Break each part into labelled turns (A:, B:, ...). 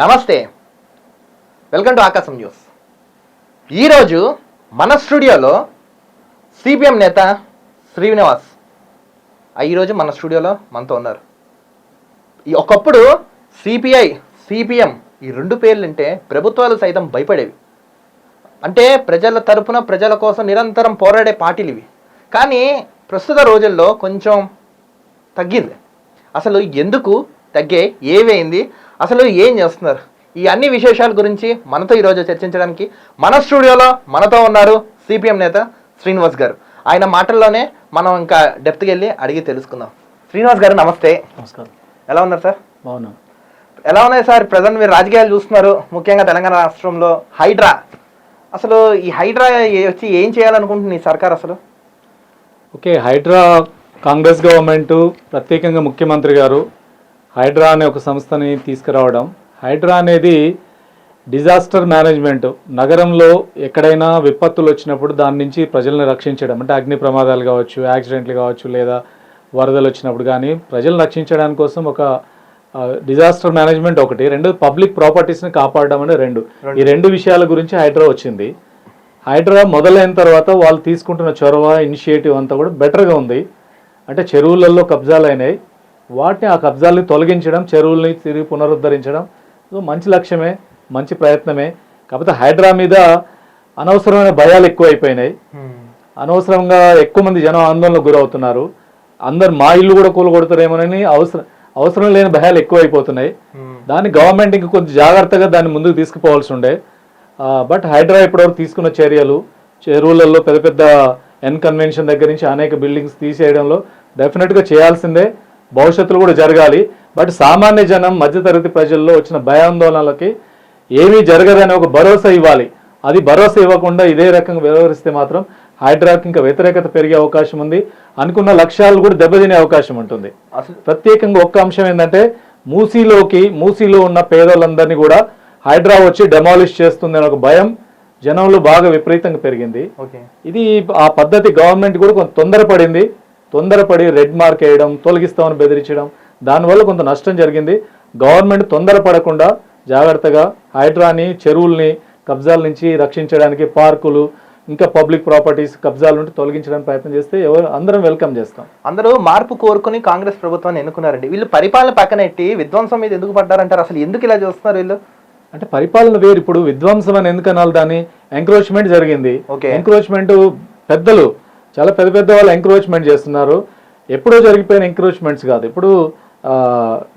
A: నమస్తే. Welcome to Aakasam news. ఈరోజు మన స్టూడియోలో సిపిఎం నేత శ్రీనివాస్. ఈరోజు మన స్టూడియోలో మనతో ఉన్నారు. ఈ ఒకప్పుడు సిపిఐ సిపిఎం ఈ రెండు పేర్లు అంటే ప్రభుత్వాలు సైతం భయపడేవి. అంటే ప్రజల తరపున ప్రజల కోసం నిరంతరం పోరాడే పార్టీలు ఇవి. కానీ ప్రస్తుత రోజుల్లో కొంచెం తగ్గింది. అసలు ఎందుకు తగ్గే? ఏమైంది? అసలు ఏం చేస్తున్నారు? ఈ అన్ని విశేషాల గురించి మనతో ఈరోజు చర్చించడానికి మన స్టూడియోలో మనతో ఉన్నారు సిపిఎం నేత శ్రీనివాస్ గారు. ఆయన మాటల్లోనే మనం ఇంకా డెప్త్కి వెళ్ళి అడిగి తెలుసుకుందాం. శ్రీనివాస్ గారు నమస్తే.
B: నమస్కారం.
A: ఎలా ఉన్నారు సార్?
B: బాగున్నాం.
A: ఎలా ఉన్నాయి సార్? ప్రజెంట్ మీరు రాజకీయాలు చూస్తున్నారు. ముఖ్యంగా తెలంగాణ రాష్ట్రంలో హైడ్రా. అసలు ఈ హైడ్రా వచ్చి ఏం చేయాలనుకుంటుంది సర్కార్ అసలు?
B: ఓకే హైడ్రా కాంగ్రెస్ గవర్నమెంట్ ప్రత్యేకంగా ముఖ్యమంత్రి గారు హైడ్రా అనే ఒక సంస్థని తీసుకురావడం. హైడ్రా అనేది డిజాస్టర్ మేనేజ్మెంట్. నగరంలో ఎక్కడైనా విపత్తులు వచ్చినప్పుడు దాని నుంచి ప్రజల్ని రక్షించడం. అంటే అగ్ని ప్రమాదాలు కావచ్చు యాక్సిడెంట్లు కావచ్చు లేదా వరదలు వచ్చినప్పుడు కానీ ప్రజలను రక్షించడానికి కోసం ఒక డిజాస్టర్ మేనేజ్మెంట్ ఒకటి. రెండు పబ్లిక్ ప్రాపర్టీస్ని కాపాడడం అనే రెండు. ఈ రెండు. విషయాల గురించి హైడ్రా వచ్చింది. హైడ్రా మొదలైన తర్వాత వాళ్ళు తీసుకుంటున్న చొరవ ఇనిషియేటివ్ అంతా కూడా బెటర్గా ఉంది. అంటే చెరువులలో కబ్జాలు అయినాయి వాటిని ఆ కబ్జాలని తొలగించడం చెరువుల్ని తిరిగి పునరుద్ధరించడం. సో మంచి లక్ష్యమే మంచి ప్రయత్నమే. కాకపోతే హైడ్రా మీద అనవసరమైన భయాలు ఎక్కువ అయిపోయినాయి అనవసరంగా ఎక్కువ మంది జనం ఆందోళనకు గురవుతున్నారు. అందరు మా ఇల్లు కూడా కూలగొడతారేమోనని అవసరం అవసరం లేని భయాలు ఎక్కువ అయిపోతున్నాయి దాన్ని గవర్నమెంట్ ఇంక కొంచెం జాగ్రత్తగా దాన్ని ముందుకు తీసుకుపోవాల్సి ఉండే. బట్ హైడ్రా ఇప్పటివరకు తీసుకున్న చర్యలు చెరువులలో పెద్ద పెద్ద ఎన్ కన్వెన్షన్ దగ్గర నుంచి అనేక బిల్డింగ్స్ తీసేయడంలో డెఫినెట్గా చేయాల్సిందే. భవిష్యత్తులో కూడా జరగాలి. బట్ సామాన్య జనం మధ్యతరగతి ప్రజల్లో వచ్చిన భయాందోళనలకి ఏమీ జరగదని ఒక భరోసా ఇవ్వాలి. అది భరోసా ఇవ్వకుండా ఇదే రకంగా వ్యవహరిస్తే మాత్రం హైడ్రాకి ఇంకా వ్యతిరేకత పెరిగే అవకాశం ఉంది. అనుకున్న లక్ష్యాలు కూడా దెబ్బతినే అవకాశం ఉంటుంది.
A: అసలు
B: ప్రత్యేకంగా ఒక్క అంశం ఏంటంటే మూసీలోకి మూసీలో ఉన్న పేదలందరినీ కూడా హైడ్రా వచ్చి డెమాలిష్ చేస్తుంది అనే ఒక భయం జనంలో బాగా విపరీతంగా పెరిగింది. ఇది ఆ పద్ధతి గవర్నమెంట్ కూడా కొంత తొందరపడింది. తొందరపడి రెడ్ మార్క్ వేయడం తొలగిస్తామని బెదిరించడం దానివల్ల కొంత నష్టం జరిగింది. గవర్నమెంట్ తొందరపడకుండా జాగ్రత్తగా హైడ్రాని చెరువుల్ని కబ్జాల నుంచి రక్షించడానికి పార్కులు ఇంకా పబ్లిక్ ప్రాపర్టీస్ కబ్జాల నుండి తొలగించడానికి ప్రయత్నం చేస్తే ఎవరు అందరం వెల్కమ్ చేస్తాం.
A: అందరూ మార్పు కోరుకుని కాంగ్రెస్ ప్రభుత్వాన్ని ఎన్నుకున్నారండి. వీళ్ళు పరిపాలన పక్కనెట్టి విధ్వంసం మీద ఎందుకు పడ్డారంటారు? అసలు ఎందుకు ఇలా చూస్తున్నారు వీళ్ళు?
B: అంటే పరిపాలన వేరు. ఇప్పుడు విధ్వంసం అని ఎందుకు అనాలి దాన్ని? ఎంక్రోచ్మెంట్ జరిగింది. ఎంక్రోచ్మెంట్ పెద్దలు చాలా పెద్ద పెద్ద వాళ్ళు ఎంక్రోచ్మెంట్ చేస్తున్నారు. ఎప్పుడో జరిగిపోయిన ఎంక్రోచ్మెంట్స్ కాదు. ఇప్పుడు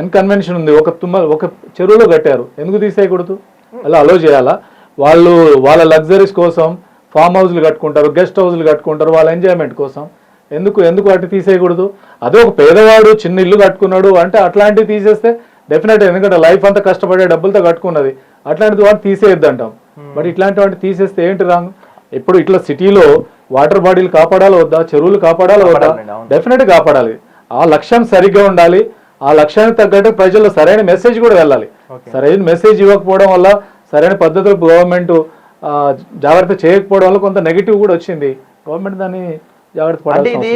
B: ఎన్ కన్వెన్షన్ ఉంది. ఒక తుమ్మ ఒక చెరువులో కట్టారు. ఎందుకు తీసేయకూడదు? అలా అలో చేయాలా? వాళ్ళు వాళ్ళ లగ్జరీస్ కోసం ఫామ్ హౌస్లు కట్టుకుంటారు గెస్ట్ హౌస్లు కట్టుకుంటారు వాళ్ళ ఎంజాయ్మెంట్ కోసం. ఎందుకు ఎందుకు వాటి తీసేయకూడదు? అదే ఒక పేదవాడు చిన్న ఇల్లు కట్టుకున్నాడు అంటే అట్లాంటివి తీసేస్తే డెఫినెట్ ఎందుకంటే లైఫ్ అంతా కష్టపడే డబ్బులతో కట్టుకున్నది. అట్లాంటిది వాటి తీసేయద్దు అంటాం బట్ ఇట్లాంటి వాటి తీసేస్తే ఏంటి రాంగ్? ఇప్పుడు ఇట్లా సిటీలో వాటర్ బాడీలు కాపాడాలా వద్దా? చెరువులు కాపాడాలా వద్దా. డెఫినెట్ కాపాడాలి. ఆ లక్ష్యం సరిగ్గా ఉండాలి. ఆ లక్ష్యానికి తగ్గట్టు ప్రజల్లో సరైన మెసేజ్ కూడా వెళ్ళాలి. సరైన మెసేజ్ ఇవ్వకపోవడం వల్ల సరైన పద్ధతిలో గవర్నమెంట్ జాగ్రత్త చేయకపోవడం వల్ల కొంత నెగిటివ్ కూడా వచ్చింది. గవర్నమెంట్ దాన్ని జాగ్రత్త
A: అంటే ఇది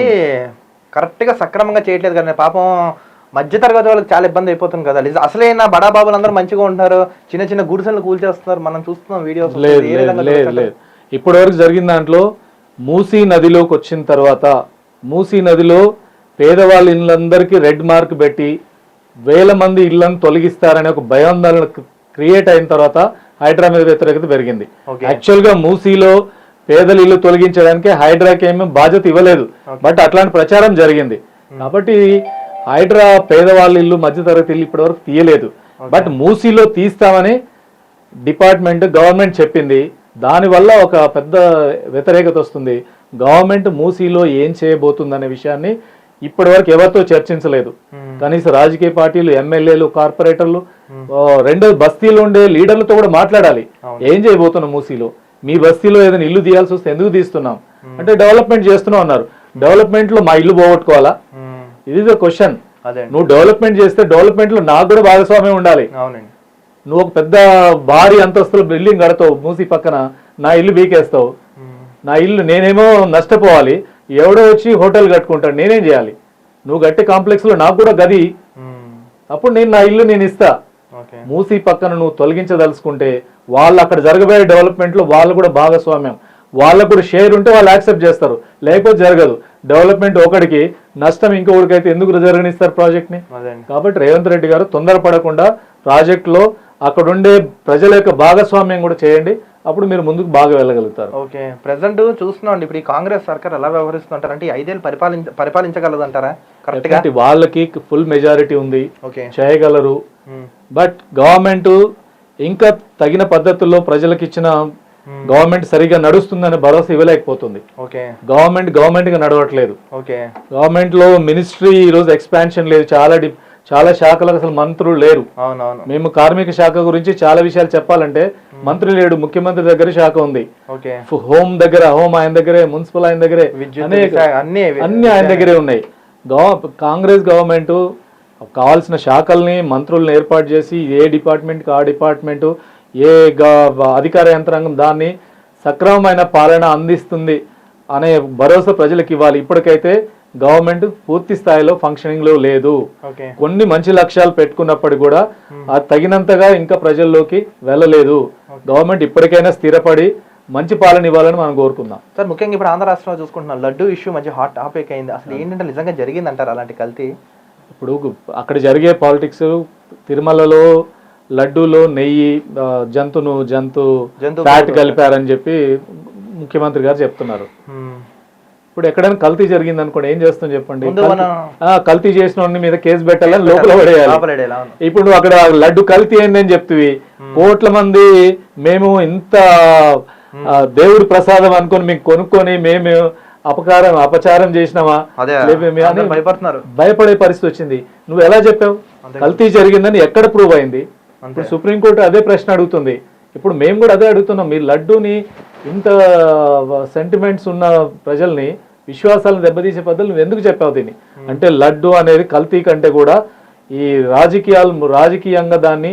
A: కరెక్ట్గా సక్రమంగా చేయట్లేదు కదా పాపం మధ్య తరగతి వాళ్ళకి చాలా ఇబ్బంది అయిపోతుంది కదా. నిజ- అసలైన బడా బాబులు అందరూ మంచిగా ఉంటున్నారు. చిన్న చిన్న గుడిసెలు కూల్చేస్తున్నారు. మనం చూస్తున్నాం వీడియోస్.
B: లేదు లేదు లేదు లేదు ఇప్పటి వరకు జరిగిన దాంట్లో మూసీ నదిలోకి వచ్చిన తర్వాత మూసీ నదిలో పేదవాళ్ళ ఇళ్ళందరికీ రెడ్ మార్క్ పెట్టి వేల మంది ఇళ్ళను తొలగిస్తారనే ఒక భయాందోళన క్రియేట్ అయిన తర్వాత హైడ్రా మీద వ్యతిరేకత పెరిగింది.
A: Okay.
B: యాక్చువల్గా మూసీలో పేదల ఇల్లు తొలగించడానికి హైడ్రాకి ఏమీ బాధ్యత ఇవ్వలేదు. బట్ అట్లాంటి ప్రచారం జరిగింది. కాబట్టి హైడ్రా పేదవాళ్ళ ఇల్లు మధ్యతరగతి ఇల్లు ఇప్పటివరకు తీయలేదు. బట్ మూసీలో తీస్తామని డిపార్ట్మెంట్ గవర్నమెంట్ చెప్పింది. దానివల్ల ఒక పెద్ద వ్యతిరేకత వస్తుంది. గవర్నమెంట్ మూసీలో ఏం చేయబోతుంది అనే విషయాన్ని ఇప్పటివరకు ఎవరితో చర్చించలేదు. కనీసం రాజకీయ పార్టీలు ఎమ్మెల్యేలు కార్పొరేటర్లు రెండో బస్తీలో ఉండే లీడర్లతో కూడా మాట్లాడాలి. ఏం చేయబోతున్నాం మూసీలో? మీ బస్తీలో ఏదైనా ఇల్లు తీయాల్సి వస్తే ఎందుకు తీస్తున్నాం? అంటే డెవలప్మెంట్ చేస్తున్నాం అన్నారు. డెవలప్మెంట్లో మా ఇల్లు పోగొట్టుకోవాలా? ఇది క్వశ్చన్ నువ్వు డెవలప్మెంట్ చేస్తే డెవలప్మెంట్లో నాకు కూడా భాగస్వామ్యం ఉండాలి. నువ్వు ఒక పెద్ద భారీ అంతస్తుల బిల్డింగ్ కడతావు మూసి పక్కన నా ఇల్లు బీకేస్తావు నా ఇల్లు నేనేమో నష్టపోవాలి. ఎవడో వచ్చి హోటల్ కట్టుకుంటాడు నేనేం చేయాలి? నువ్వు కట్టే కాంప్లెక్స్లో నాకు కూడా గది. అప్పుడు నేను నా ఇల్లు నేను ఇస్తా. మూసీ పక్కన నువ్వు తొలగించదలుచుకుంటే వాళ్ళు అక్కడ జరగబోయే డెవలప్మెంట్లో వాళ్ళు కూడా భాగస్వామ్యం. వాళ్ళకు కూడా షేర్ ఉంటే వాళ్ళు యాక్సెప్ట్ చేస్తారు. లేకపోతే జరగదు. డెవలప్మెంట్ ఒకడికి నష్టం ఇంకొకటికైతే ఎందుకు జరగనిస్తారు ప్రాజెక్ట్ని? కాబట్టి రేవంత్ రెడ్డి గారు తొందరపడకుండా ప్రాజెక్టులో అక్కడ ఉండే ప్రజల యొక్క భాగస్వామ్యం కూడా చేయండి. అప్పుడు మీరు ముందుకు బాగా వెళ్ళగలుగుతారు.
A: ఓకే. ప్రజెంట్ చూస్తున్నాం ఇప్పుడు ఈ కాంగ్రెస్ సర్కార్ ఎలా వ్యవహరిస్తుంటారు అంటే ఈ ఐదేళ్ళు పరిపాలించ పరిపాలించగలదు అంటారా కరెక్ట్
B: వాళ్ళకి ఫుల్ మెజారిటీ ఉంది.
A: ఓకే.
B: చేయగలరు. బట్ గవర్నమెంట్ ఇంకా తగిన పద్ధతుల్లో ప్రజలకు ఇచ్చిన గవర్నమెంట్ సరిగా నడుస్తుందని భరోసా ఇవ్వలేకపోతుంది. గవర్నమెంట్ గవర్నమెంట్గా నడవట్లేదు.
A: ఓకే.
B: గవర్నమెంట్లో మినిస్ట్రీ ఈరోజు ఎక్స్పాన్షన్ లేదు. చాలా చాలా శాఖలకు అసలు మంత్రులు లేరు.
A: అవునవును.
B: మేము కార్మిక శాఖ గురించి చాలా విషయాలు చెప్పాలంటే మంత్రి లేడు ముఖ్యమంత్రి దగ్గర శాఖ ఉంది. హోమ్ దగ్గర హోమ్ ఆయన దగ్గరే మున్సిపల్ ఆయన దగ్గరే
A: అన్ని
B: అన్ని ఆయన దగ్గరే ఉన్నాయి. కాంగ్రెస్ గవర్నమెంట్ కావాల్సిన శాఖల్ని మంత్రులను ఏర్పాటు చేసి ఏ డిపార్ట్మెంట్కి ఆ డిపార్ట్మెంటు ఏ గ- అధికార యంత్రాంగం దాన్ని సక్రమమైన పాలన అందిస్తుంది అనే భరోసా ప్రజలకు ఇవ్వాలి. ఇప్పటికైతే గవర్నమెంట్ పూర్తి స్థాయిలో ఫంక్షనింగ్లో లేదు.
A: ఓకే.
B: కొన్ని మంచి లక్ష్యాలు పెట్టుకున్నప్పటికీ కూడా అది తగినంతగా ఇంకా ప్రజల్లోకి వెళ్ళలేదు. గవర్నమెంట్ ఇప్పటికైనా స్థిరపడి మంచి పాలన ఇవ్వాలని మనం కోరుకుందాం.
A: సార్ ముఖ్యంగా ఇప్పుడు ఆంధ్ర రాష్ట్రంలో చూసుకుంటున్నాం. లడ్డు ఇష్యూ మంచి హాట్ టాపిక్ అయింది. అసలు ఏంటంటే నిజంగా జరిగిందంటారు అలాంటి కల్తీ?
B: ఇప్పుడు అక్కడ జరిగే పాలిటిక్స్ తిరుమలలో లడ్డూలో నెయ్యి జంతును జంతు
A: జంతు
B: ఫ్యాట్ కలిపారని చెప్పి ముఖ్యమంత్రి గారు చెప్తున్నారు. ఇప్పుడు ఎక్కడైనా కల్తీ జరిగింది అనుకోండి ఏం చేస్తాం చెప్పండి? కల్తీ- చేసిన వాడిని మీద కేసు పెట్టాలని లోపల పడేయాలి. ఇప్పుడు నువ్వు అక్కడ లడ్డు కల్తీ అయిందని చెప్తివి. కోట్ల మంది మేము ఇంత దేవుడి ప్రసాదం అనుకొని మీకు కొనుక్కొని మేము అపకారం అపచారం చేసినామా? మీ-
A: భయపడుతున్నారు.
B: భయపడే పరిస్థితి వచ్చింది. నువ్వు ఎలా చెప్పావు? కల్తీ జరిగిందని ఎక్కడ ప్రూవ్ అయింది. ఇప్పుడు సుప్రీంకోర్టు అదే ప్రశ్న అడుగుతుంది. ఇప్పుడు మేము కూడా అదే అడుగుతున్నాం. మీరు లడ్డూని ఇంత సెంటిమెంట్స్ ఉన్న ప్రజల్ని విశ్వాసాలను దెబ్బతీసే పద్ధతులు నువ్వు ఎందుకు చెప్పావు దీన్ని? అంటే లడ్డు అనేది కల్తీ కంటే కూడా ఈ రాజకీయాలు రాజకీయంగా దాన్ని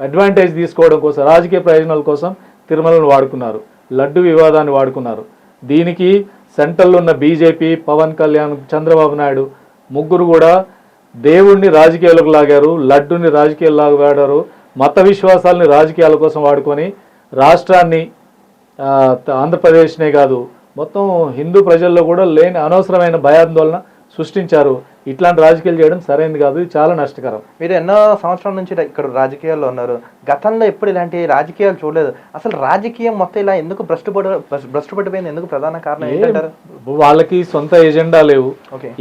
B: అడ్వాంటేజ్ తీసుకోవడం కోసం రాజకీయ ప్రయోజనాల కోసం తిరుమలను వాడుకున్నారు. లడ్డు వివాదాన్ని వాడుకున్నారు. దీనికి సెంట్రల్లో ఉన్న బీజేపీ పవన్ కళ్యాణ్ చంద్రబాబు నాయుడు ముగ్గురు కూడా దేవుణ్ణి రాజకీయాలకు లాగారు లడ్డుని రాజకీయాలకు వాడారు మత విశ్వాసాలని రాజకీయాల కోసం వాడుకొని రాష్ట్రాన్ని ఆంధ్రప్రదేశ్నే కాదు మొత్తం హిందూ ప్రజల్లో కూడా లేని అనవసరమైన భయాందోళన సృష్టించారు. ఇట్లాంటి రాజకీయాలు చేయడం సరైనది కాదు ఇది చాలా నష్టకరం.
A: మీరు ఎన్నో సంవత్సరాల నుంచి ఇక్కడ రాజకీయాల్లో ఉన్నారు. గతంలో ఎప్పుడు ఇలాంటి రాజకీయాలు చూడలేదు. అసలు రాజకీయం మొత్తం ఇలా ఎందుకు భ్రష్టు పడి భ్రష్టు పడిపోయింది ఎందుకు ప్రధాన కారణం ఏంటంటారు?
B: వాళ్ళకి సొంత ఎజెండా లేవు.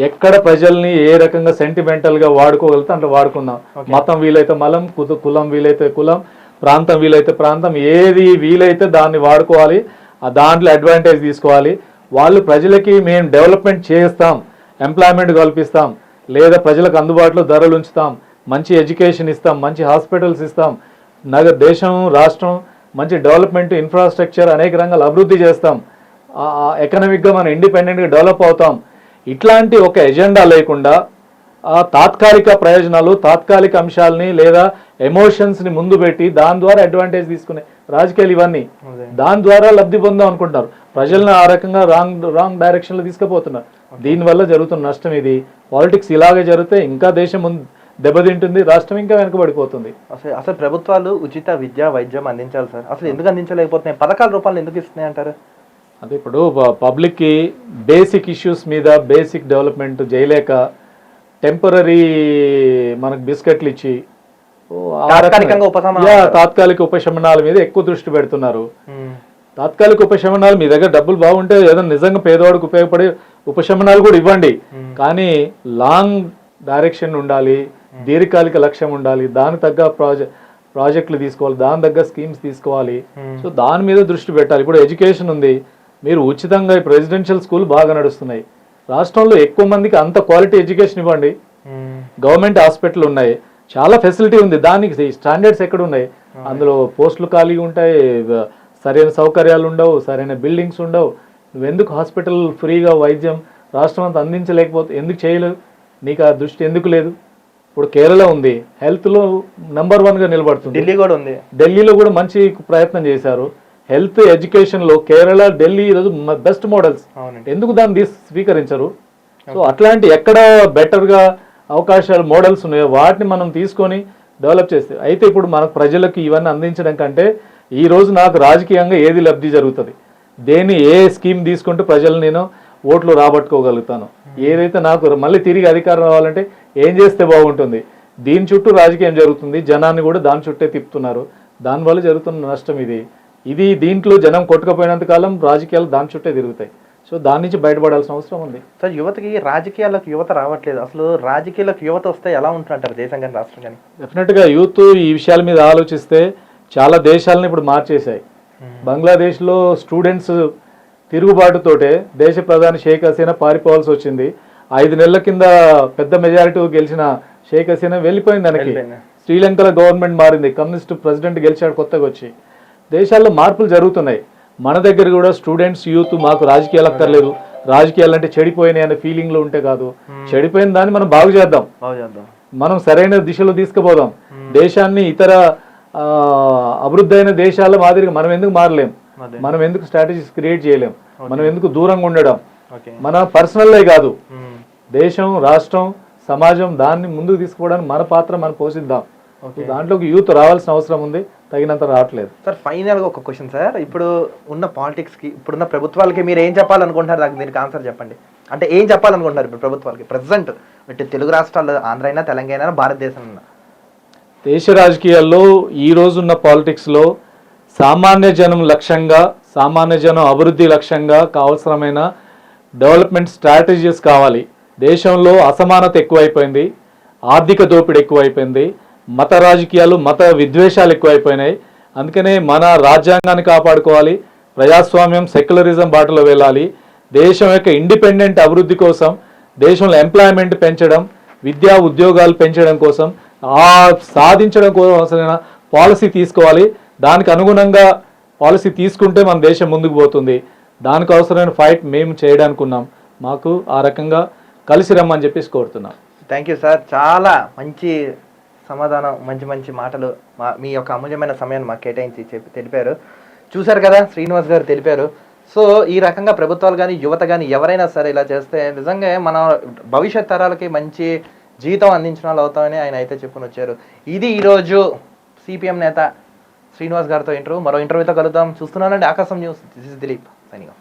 B: ఎక్కడ ప్రజల్ని ఏ రకంగా సెంటిమెంటల్గా వాడుకోగలితే అంటే వాడుకుందాం. మతం వీలైతే మలం కులం వీలైతే కులం ప్రాంతం వీలైతే ప్రాంతం ఏది వీలైతే దాన్ని వాడుకోవాలి ఆ దాంట్లో అడ్వాంటేజ్ తీసుకోవాలి. వాళ్ళు ప్రజలకి మేము డెవలప్మెంట్ చేస్తాం ఎంప్లాయ్మెంట్ కల్పిస్తాం లేదా ప్రజలకు అందుబాటులో ధరలు ఉంచుతాం మంచి ఎడ్యుకేషన్ ఇస్తాం మంచి హాస్పిటల్స్ ఇస్తాం నగ దేశం రాష్ట్రం మంచి డెవలప్మెంట్ ఇన్ఫ్రాస్ట్రక్చర్ అనేక రంగాలు అభివృద్ధి చేస్తాం. ఎకనామిక్గా మనం ఇండిపెండెంట్గా డెవలప్ అవుతాం. ఇట్లాంటి ఒక ఎజెండా లేకుండా తాత్కాలిక ప్రయోజనాలు తాత్కాలిక అంశాలని లేదా ఎమోషన్స్ని ముందు పెట్టి దాని ద్వారా అడ్వాంటేజ్ తీసుకునే రాజకీయాలు ఇవన్నీ. దాని ద్వారా లబ్ధి పొందాం అనుకుంటారు ప్రజల్ని ఆ రకంగా రాంగ్ రాంగ్ డైరెక్షన్లో తీసుకుపోతున్నారు. దీనివల్ల జరుగుతున్న నష్టం ఇది. పాలిటిక్స్ ఇలాగే జరిగితే ఇంకా దేశం ముందు దెబ్బతింటుంది రాష్ట్రం ఇంకా వెనకబడిపోతుంది.
A: అసలు అసలు ప్రభుత్వాలు ఉచిత విద్య వైద్యం అందించాలి సార్. అసలు ఎందుకు అందించలేకపోతున్నాయి? పథకాల రూపాయలు ఎందుకు ఇస్తున్నాయి అంటారు?
B: అంటే ఇప్పుడు పబ్లిక్కి బేసిక్ ఇష్యూస్ మీద బేసిక్ డెవలప్మెంట్ చేయలేక టెంపరీ మనకు బిస్కెట్లు ఇచ్చి. తాత్కాలిక ఉపశమనాల మీద ఎక్కువ దృష్టి పెడుతున్నారు. తాత్కాలిక ఉపశమనాలు మీ దగ్గర డబ్బులు బాగుంటే ఏదో నిజంగా పేదవాడికి ఉపయోగపడే ఉపశమనాలు కూడా ఇవ్వండి. కానీ లాంగ్ డైరెక్షన్ ఉండాలి దీర్ఘకాలిక లక్ష్యం ఉండాలి దాని తగ్గ ప్రాజెక్ట్ ప్రాజెక్టులు తీసుకోవాలి దాని తగ్గ స్కీమ్స్ తీసుకోవాలి. సో దాని మీద దృష్టి పెట్టాలి. ఇప్పుడు ఎడ్యుకేషన్ ఉంది. మీరు ఉచితంగా రెసిడెన్షియల్ స్కూల్ బాగా నడుస్తున్నాయి. రాష్ట్రంలో ఎక్కువ మందికి అంత క్వాలిటీ ఎడ్యుకేషన్ ఇవ్వండి. గవర్నమెంట్ హాస్పిటల్ ఉన్నాయి. చాలా ఫెసిలిటీ ఉంది. దానికి స్టాండర్డ్స్ ఎక్కడ ఉన్నాయి అందులో పోస్టులు ఖాళీగా ఉంటాయి. సరైన సౌకర్యాలు ఉండవు. సరైన బిల్డింగ్స్ ఉండవు. నువ్వెందుకు హాస్పిటల్ ఫ్రీగా వైద్యం రాష్ట్రం అంతా అందించలేకపోతే ఎందుకు చేయలేవు నీకు ఆ దృష్టి ఎందుకు లేదు? ఇప్పుడు కేరళ ఉంది. హెల్త్లో నెంబర్ వన్గా నిలబడుతుంది.
A: ఢిల్లీ కూడా ఉంది.
B: ఢిల్లీలో కూడా మంచి ప్రయత్నం చేశారు. హెల్త్ ఎడ్యుకేషన్లో కేరళ ఢిల్లీ ఈరోజు బెస్ట్ మోడల్స్. ఎందుకు దాన్ని స్వీకరించరు? సో అట్లాంటి ఎక్కడ బెటర్గా అవకాశాలు మోడల్స్ ఉన్నాయో వాటిని మనం తీసుకొని డెవలప్ చేస్తే అయితే ఇప్పుడు మన ప్రజలకు ఇవన్నీ అందించడం కంటే ఈ రోజు నాకు రాజకీయంగా ఏది లబ్ధి జరుగుతుంది? దేన్ని ఏ స్కీమ్ తీసుకుంటూ ప్రజలు నేను ఓట్లు రాబట్టుకోగలుగుతాను? ఏదైతే నాకు మళ్ళీ తిరిగి అధికారం రావాలంటే ఏం చేస్తే బాగుంటుంది? దీని చుట్టూ రాజకీయం జరుగుతుంది జనాన్ని కూడా దాని చుట్టే తిప్పుతున్నారు. దానివల్ల జరుగుతున్న నష్టం ఇది. ఇది దీంట్లో జనం కొట్టుకపోయినంత కాలం రాజకీయాలు దాని చుట్టే తిరుగుతాయి. సో దాని నుంచి బయటపడాల్సిన అవసరం ఉంది.
A: సార్ యువతకి రాజకీయాలకు యువత రావట్లేదు. అసలు రాజకీయాలకు యువత వస్తే ఎలా ఉంటుంటారు దేశం కానీ రాష్ట్రం కానీ
B: డెఫినెట్గా యూత్ ఈ విషయాల మీద ఆలోచిస్తే చాలా దేశాలను ఇప్పుడు మార్చేశాయి. బంగ్లాదేశ్లో స్టూడెంట్స్ తిరుగుబాటుతోటే దేశ ప్రధాని షేక్ హసీనా పారిపోవాల్సి వచ్చింది. ఐదు నెలల కింద పెద్ద మెజారిటీ గెలిచిన షేక్ హసీనా వెళ్ళిపోయింది దానికి. శ్రీలంకలో గవర్నమెంట్ మారింది. కమ్యూనిస్ట్ ప్రెసిడెంట్ గెలిచాడు కొత్తగా వచ్చి. దేశాల్లో మార్పులు జరుగుతున్నాయి. మన దగ్గర కూడా స్టూడెంట్స్ యూత్ మాకు రాజకీయాలు అక్కర్లేదు. రాజకీయాలు అంటే చెడిపోయినాయి అనే ఫీలింగ్లో ఉంటే కాదు. చెడిపోయిన దాన్ని మనం బాగు చేద్దాం. మనం సరైన దిశలో తీసుకుపోదాం. దేశాన్ని ఇతర అభివృద్ధి అయిన దేశాల మాదిరిగా మనం ఎందుకు మారలేం. మనం ఎందుకు స్ట్రాటజీస్ క్రియేట్ చేయలేం? మనం ఎందుకు దూరంగా ఉండడం? మన పర్సనల్లే కాదు. దేశం రాష్ట్రం సమాజం దాన్ని ముందుకు తీసుకుపోవడానికి మన పాత్ర మనం పోషిద్దాం. దాంట్లోకి యూత్ రావాల్సిన అవసరం ఉంది. తగినంత రావట్లేదు.
A: సార్ ఫైనల్గా ఒక క్వశ్చన్ సార్ ఇప్పుడు ఉన్న పాలిటిక్స్కి ఇప్పుడున్న ప్రభుత్వాలకి మీరు ఏం చెప్పాలనుకుంటున్నారు? దానికి దీనికి ఆన్సర్ చెప్పండి. అంటే ఏం చెప్పాలనుకుంటున్నారు ఇప్పుడు ప్రభుత్వాలకి? ప్రజెంట్ ఇటు తెలుగు రాష్ట్రాల్లో ఆంధ్ర అయినా తెలంగాణ అయినా భారతదేశం అయినా
B: దేశ రాజకీయాల్లో ఈ రోజున్న పాలిటిక్స్లో సామాన్య జనం లక్ష్యంగా సామాన్య జనం అభివృద్ధి లక్ష్యంగా కావలసిన డెవలప్మెంట్ స్ట్రాటజీస్ కావాలి. దేశంలో అసమానత ఎక్కువైపోయింది. ఆర్థిక దోపిడీ ఎక్కువైపోయింది. మత రాజకీయాలు మత విద్వేషాలు ఎక్కువైపోయినాయి. అందుకనే మన రాజ్యాంగాన్ని కాపాడుకోవాలి. ప్రజాస్వామ్యం సెక్యులరిజం బాటలో వెళ్ళాలి. దేశం యొక్క ఇండిపెండెంట్ అభివృద్ధి కోసం దేశంలో ఎంప్లాయ్మెంట్ పెంచడం విద్యా ఉద్యోగాలు పెంచడం కోసం ఆ సాధించడం కోసమైన పాలసీ తీసుకోవాలి. దానికి అనుగుణంగా పాలసీ తీసుకుంటే మన దేశం ముందుకు పోతుంది. దానికి అవసరమైన ఫైట్ మేము చేయడానికి ఉన్నాం. మాకు ఆ రకంగా కలిసి రమ్మని చెప్పేసి కోరుతున్నాం.
A: థ్యాంక్ యూ సార్ చాలా మంచి సమాధానం మంచి మంచి మాటలు మా మీ యొక్క అమూల్యమైన సమయాన్ని మాకు కేటాయించి చెప్పి తెలిపారు. చూశారు కదా శ్రీనివాస్ గారు తెలిపారు. సో ఈ రకంగా ప్రభుత్వాలు కానీ యువత కానీ ఎవరైనా సరే ఇలా చేస్తే నిజంగా మన భవిష్యత్ తరాలకి మంచి జీవితం అందించిన వాళ్ళు అవుతామని ఆయన అయితే చెప్పుకొని వచ్చారు. ఇది ఈరోజు సిపిఎం నేత శ్రీనివాస్ గారితో ఇంటర్వ్యూ. మరో ఇంటర్వ్యూతో కలుద్దాం. చూస్తున్నానండి. Aakasam news. This is Dilip. Signing